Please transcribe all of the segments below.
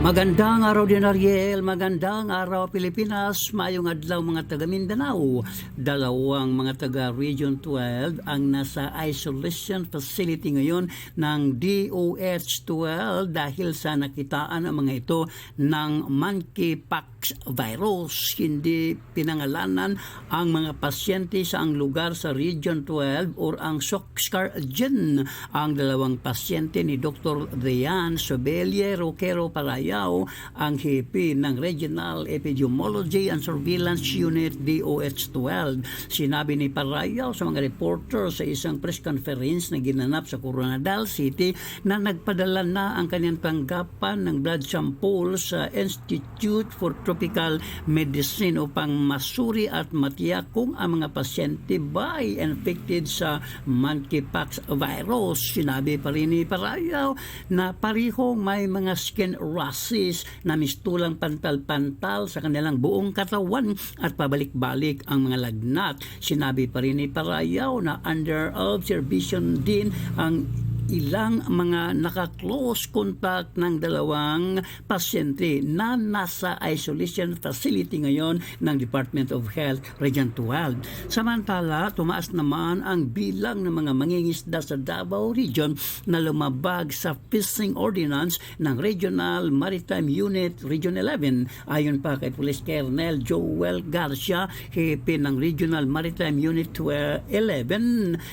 Magandang araw din Ariel, magandang araw Pilipinas, mayong adlaw mga taga Mindanao. Dalawang mga taga Region 12 ang nasa isolation facility ngayon ng DOH-12 dahil sa nakitaan ang mga ito ng monkeypox virus. Hindi pinangalanan ang mga pasyente sa ang lugar sa Region 12 or ang Soxcargen. Ang dalawang pasyente ni Dr. Dayan Sobelie Roquero Parayaw, ang hipi ng Regional Epidemiology and Surveillance Unit DOH-12. Sinabi ni Parayaw sa mga reporter sa isang press conference na ginanap sa Coronadal City na nagpadala na ang kanyang tanggapan ng blood sample sa Institute for Tropical Medicine upang masuri at matiyak kung ang mga pasyente ba ay infected sa monkeypox virus. Sinabi pa rin ni Parayaw na parihong may mga skin rashes na mistulang pantal-pantal sa kanilang buong katawan at pabalik-balik ang mga lagnat. Sinabi pa rin ni Parayaw na under observation din ang ilang mga naka-close contact ng dalawang pasyente na nasa isolation facility ngayon ng Department of Health Region 12. Samantala, tumaas naman ang bilang ng mga mangingisda sa Davao Region na lumabag sa fishing ordinance ng Regional Maritime Unit Region 11. Ayon pa kay Police Colonel Joel Garcia, hepe ng Regional Maritime Unit 11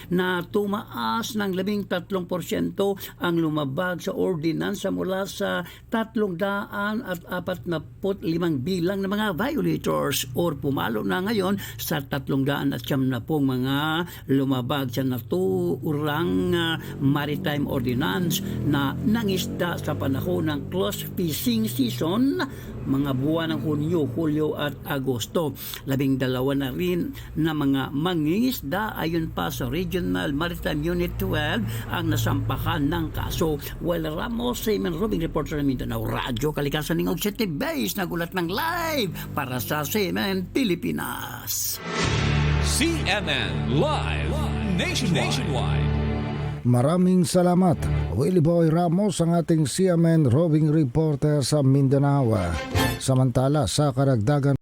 na tumaas ng 13% ang lumabag sa ordinansa mula sa 300 at 45 bilang ng mga violators or pumalo na ngayon sa 300 at siyam na pong mga lumabag sa naturang ah, maritime ordinance na nangisda sa panahon ng close fishing season mga buwan ng Hunyo, Hulyo at Agosto. Labing dalawa na rin na mga mangingisda ayon pa sa Regional Maritime Unit 12 ang nasampahan ng kaso. Well, Ramos, Seaman Robing Reporter ng Mindanao Radyo, Kalikasan ng City Base, nagulat ng live para sa Seaman Pilipinas. CNN Live Nation Nationwide. Maraming salamat. Willie Boy Ramos ang ating CMN roving reporter sa Mindanao. Samantala sa karagdagan